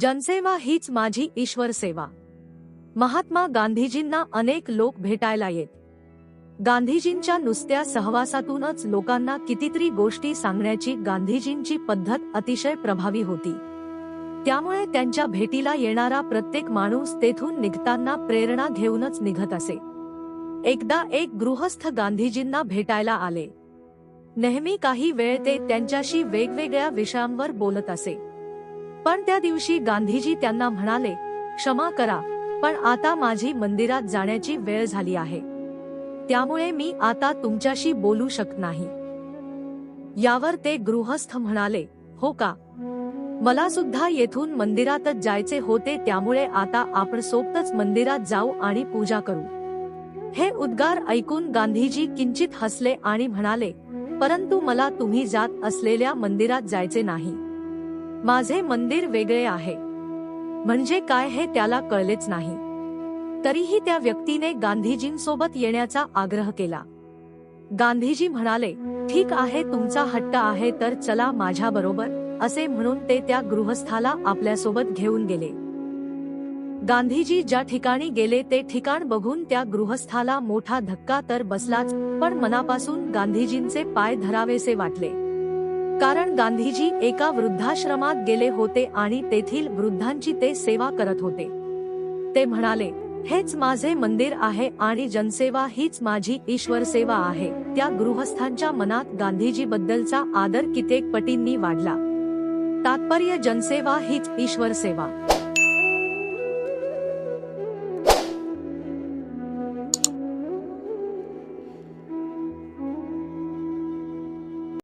जनसेवा हीच माझी ईश्वर सेवा. महात्मा गांधीजींना अनेक लोक भेटायला येत. गांधीजींच्या नुसत्या सहवासातूनच लोकांना कितीतरी गोष्टी सांगण्याची गांधीजींची पद्धत अतिशय प्रभावी होती. त्यामुळे त्यांच्या भेटीला येणारा प्रत्येक माणूस तेथून निघताना प्रेरणा घेऊनच निघत असे. एकदा एक गृहस्थ गांधीजींना भेटायला आले. नेहमी काही वेळ ते त्यांच्याशी वेगवेगळ्या विषयांवर बोलत असे. पण त्या दिवशी गांधीजी त्यांना म्हणाले क्षमा करा पण आता माझी मंदिरात जाण्याची वेळ झाली आहे. त्यामुळे मी आता तुमच्याशी बोलू शकत नाही. यावर ते गृहस्थ म्हणाले हो का? मला सुद्धा येथून मंदिरातच जायचे होते त्यामुळे आता आपण सोबतच मंदिरात जाऊ आणि पूजा करू. हे उद्गार ऐकून गांधीजी किंचित हसले आणि म्हणाले परंतु मला तुम्ही जात असलेल्या मंदिरात जायचे नाही. माझे मंदिर वेगळे आहे. म्हणजे काय हे त्याला कळलेच नाही. तरीही त्या व्यक्तीने गांधीजींसोबत येण्याचा आग्रह केला. गांधीजी म्हणाले ठीक आहे तुमचा हट्ट आहे तर चला माझ्या बरोबर असे म्हणून ते त्या गृहस्थाला आपल्यासोबत घेऊन गेले. गांधीजी ज्या ठिकाणी गेले ते ठिकाण बघून त्या गृहस्थाला मोठा धक्का तर बसलाच पण मनापासून गांधीजींचे पाय धरावेसे वाटले. कारण गांधीजी एका वृद्धाश्रमात गेले होते आणि तेथील वृद्धांची ते सेवा करत होते. ते म्हणाले हेच माझे मंदिर आहे आणि जनसेवा हीच माझी ईश्वर सेवा आहे. त्या गृहस्थांच्या मनात गांधीजी बद्दलचा आदर कित्येक पटींनी वाढला. तात्पर्य जनसेवा हीच ईश्वर सेवा.